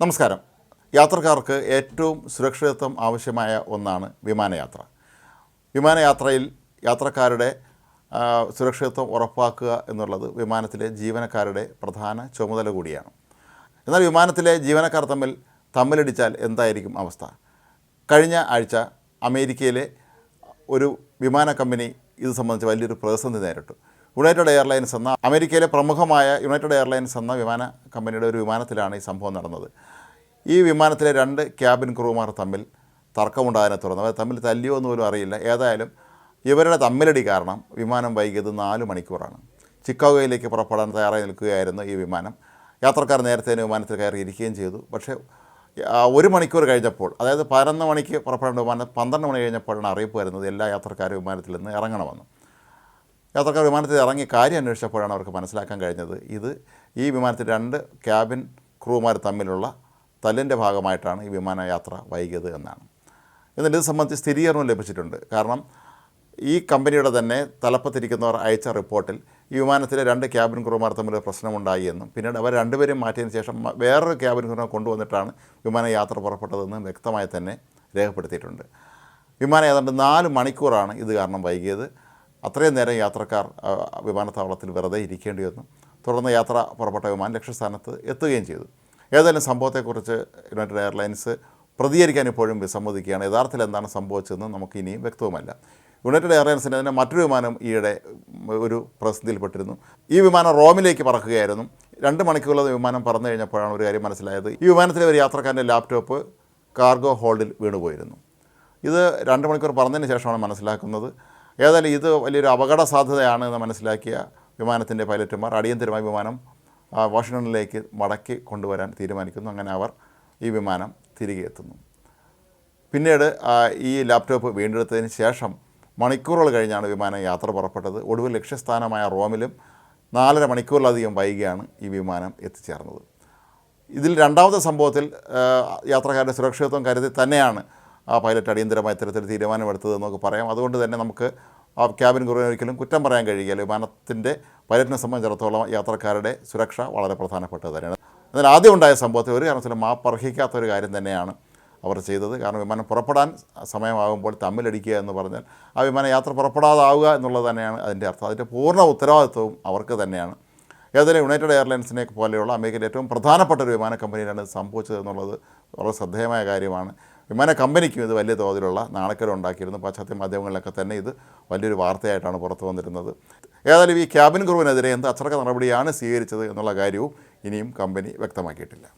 നമസ്കാരം. യാത്രക്കാർക്ക് ഏറ്റവും സുരക്ഷിതത്വം ആവശ്യമായ ഒന്നാണ് വിമാനയാത്ര. വിമാനയാത്രയിൽ യാത്രക്കാരുടെ സുരക്ഷിതത്വം ഉറപ്പാക്കുക എന്നുള്ളത് വിമാനത്തിലെ ജീവനക്കാരുടെ പ്രധാന ചുമതല കൂടിയാണ്. എന്നാൽ വിമാനത്തിലെ ജീവനക്കാർ തമ്മിൽ തമ്മിലടിച്ചാൽ എന്തായിരിക്കും അവസ്ഥ? കഴിഞ്ഞ ആഴ്ച അമേരിക്കയിലെ ഒരു വിമാന കമ്പനി ഇത് സംബന്ധിച്ച് വലിയൊരു പ്രതിസന്ധി നേരിട്ടു. യുണൈറ്റഡ് എയർലൈൻസ് എന്ന അമേരിക്കയിലെ പ്രമുഖമായ യുണൈറ്റഡ് എയർലൈൻസ് എന്ന വിമാന കമ്പനിയുടെ ഒരു വിമാനത്തിലാണ് ഈ സംഭവം നടന്നത്. ഈ വിമാനത്തിലെ രണ്ട് ക്യാബിൻ ക്രൂമാർ തമ്മിൽ തർക്കമുണ്ടായതിനെ തുടർന്ന് അവർ തമ്മിൽ തല്ലിയോ എന്ന് പോലും അറിയില്ല. ഏതായാലും ഇവരുടെ തമ്മിലടി കാരണം വിമാനം വൈകിയത് നാല് മണിക്കൂറാണ്. ചിക്കാഗോയിലേക്ക് പുറപ്പെടാൻ തയ്യാറായി നിൽക്കുകയായിരുന്നു ഈ വിമാനം. യാത്രക്കാർ നേരത്തെ തന്നെ വിമാനത്തിൽ കയറിയിരിക്കുകയും ചെയ്തു. പക്ഷേ ഒരു മണിക്കൂർ കഴിഞ്ഞപ്പോൾ അതായത് പതിനൊന്ന് മണിക്ക് പുറപ്പെടേണ്ട വിമാനം പന്ത്രണ്ട് മണി കഴിഞ്ഞപ്പോഴാണ് അറിയിപ്പ് വരുന്നത്. എല്ലാ യാത്രക്കാരും വിമാനത്തിൽ നിന്ന് ഇറങ്ങണമെന്ന്. യാത്രക്കാർ വിമാനത്തിൽ ഇറങ്ങി കാര്യം അന്വേഷിച്ചപ്പോഴാണ് അവർക്ക് മനസ്സിലാക്കാൻ കഴിഞ്ഞത്. ഇത് ഈ വിമാനത്തിൽ രണ്ട് ക്യാബിൻ ക്രൂമാർ തമ്മിലുള്ള തല്ലിന്റെ ഭാഗമായിട്ടാണ് ഈ വിമാനയാത്ര വൈകിയത് എന്നാണ്. എന്നാൽ ഇത് സംബന്ധിച്ച് സ്ഥിരീകരണം ലഭിച്ചിട്ടുണ്ട്. കാരണം ഈ കമ്പനിയുടെ തന്നെ തലപ്പത്തിരിക്കുന്നവർ അയച്ച റിപ്പോർട്ടിൽ ഈ വിമാനത്തിലെ രണ്ട് ക്യാബിൻ ക്രൂമാർ തമ്മിൽ പ്രശ്നമുണ്ടായി എന്നും പിന്നീട് അവർ രണ്ടുപേരും മാറ്റിയതിന് ശേഷം വേറൊരു ക്യാബിൻ ക്രൂമാർ കൊണ്ടുവന്നിട്ടാണ് വിമാനയാത്ര പുറപ്പെട്ടതെന്ന് വ്യക്തമായി തന്നെ രേഖപ്പെടുത്തിയിട്ടുണ്ട്. വിമാനം ഏതാണ്ട് നാല് മണിക്കൂറാണ് ഇത് കാരണം വൈകിയത്. അത്രയും നേരം യാത്രക്കാർ വിമാനത്താവളത്തിൽ വെറുതെ ഇരിക്കേണ്ടി വന്നു. തുടർന്ന് യാത്ര പുറപ്പെട്ട വിമാനം ലക്ഷ്യസ്ഥാനത്ത് എത്തുകയും ചെയ്തു. ഏതായാലും സംഭവത്തെക്കുറിച്ച് യുണൈറ്റഡ് എയർലൈൻസ് പ്രതികരിക്കാൻ ഇപ്പോഴും വിസമ്മതിക്കുകയാണ്. യഥാർത്ഥത്തിൽ എന്താണ് സംഭവിച്ചതെന്ന് നമുക്ക് ഇനിയും വ്യക്തവുമല്ല. യുണൈറ്റഡ് എയർലൈൻസിന്റെ തന്നെ മറ്റൊരു വിമാനം ഈയിടെ ഒരു പ്രസിദ്ധിയിൽപ്പെട്ടിരുന്നു. ഈ വിമാനം റോമിലേക്ക് പറക്കുകയായിരുന്നു. രണ്ട് മണിക്കൂറുള്ള വിമാനം പറന്നു കഴിഞ്ഞപ്പോഴാണ് ഒരു കാര്യം മനസ്സിലായത്. ഈ വിമാനത്തിലെ ഒരു യാത്രക്കാരന്റെ ലാപ്ടോപ്പ് കാർഗോ ഹോൾഡിൽ വീണുപോയിരുന്നു. ഇത് രണ്ട് മണിക്കൂർ പറഞ്ഞതിന് ശേഷമാണ് മനസ്സിലാക്കുന്നത്. ഏതായാലും ഇത് വലിയൊരു അപകട സാധ്യതയാണ് എന്ന് മനസ്സിലാക്കിയ വിമാനത്തിന്റെ പൈലറ്റുമാർ അടിയന്തരമായി വിമാനം വാഷിങ്ടണിലേക്ക് മടക്കി കൊണ്ടുവരാൻ തീരുമാനിക്കുന്നു. അങ്ങനെ അവർ ഈ വിമാനം തിരികെ എത്തുന്നു. പിന്നീട് ഈ ലാപ്ടോപ്പ് വീണ്ടെടുത്തതിന് ശേഷം മണിക്കൂറുകൾ കഴിഞ്ഞാണ് വിമാനം യാത്ര പുറപ്പെട്ടത്. ഒടുവിൽ ലക്ഷ്യസ്ഥാനമായ റോമിലും നാലര മണിക്കൂറിലധികം വൈകിയാണ് ഈ വിമാനം എത്തിച്ചേർന്നത്. ഇതിൽ രണ്ടാമത്തെ സംഭവത്തിൽ യാത്രക്കാരുടെ സുരക്ഷിതത്വം കരുതി തന്നെയാണ് ആ പൈലറ്റ് അടിയന്തരമായ ഇത്തരത്തിൽ തീരുമാനമെടുത്തത് എന്നൊക്കെ പറയാം. അതുകൊണ്ട് തന്നെ നമുക്ക് ആ ക്യാബിൻ ക്രൂവിനെ ഒരിക്കലും കുറ്റം പറയാൻ കഴിയുകയില്ല വിമാനത്തിന്റെ പൈലറ്റിനെ സംബന്ധിച്ചിടത്തോളം യാത്രക്കാരുടെ സുരക്ഷ വളരെ പ്രധാനപ്പെട്ടത് തന്നെയാണ്. എന്നാൽ ആദ്യം ഉണ്ടായ സംഭവത്തിൽ ഒരു കാരണത്തിലും മാപ്പ് അർഹിക്കാത്ത ഒരു കാര്യം തന്നെയാണ് അവർ ചെയ്തത്. കാരണം വിമാനം പുറപ്പെടാൻ സമയമാകുമ്പോൾ തമ്മിലടിക്കുക എന്ന് പറഞ്ഞാൽ ആ വിമാനം യാത്ര പുറപ്പെടാതാവുക എന്നുള്ളത് തന്നെയാണ് അതിന്റെ അർത്ഥം. അതിന്റെ പൂർണ ഉത്തരവാദിത്വവും അവർക്ക് തന്നെയാണ്. ഏതായാലും യുണൈറ്റഡ് എയർലൈൻസിനെ പോലെയുള്ള അമേരിക്കയിലെ ഏറ്റവും പ്രധാനപ്പെട്ട ഒരു വിമാന കമ്പനിയിലാണ് സംഭവിച്ചത് എന്നുള്ളത് വളരെ ശ്രദ്ധേയമായ കാര്യമാണ്. വിമാന കമ്പനിക്കും ഇത് വലിയ തോതിലുള്ള നാണക്കേട് ഉണ്ടാക്കിയിരുന്നു. പാശ്ചാത്യ മാധ്യമങ്ങളിലൊക്കെ തന്നെ ഇത് വലിയൊരു വാർത്തയായിട്ടാണ് പുറത്തു വന്നിരുന്നത്. ഏതായാലും ഈ ക്യാബിൻ ക്രൂവിനെതിരെ എന്ത് അച്ചടക്ക നടപടിയാണ് സ്വീകരിച്ചത് എന്നുള്ള കാര്യവും ഇനിയും കമ്പനി വ്യക്തമാക്കിയിട്ടില്ല.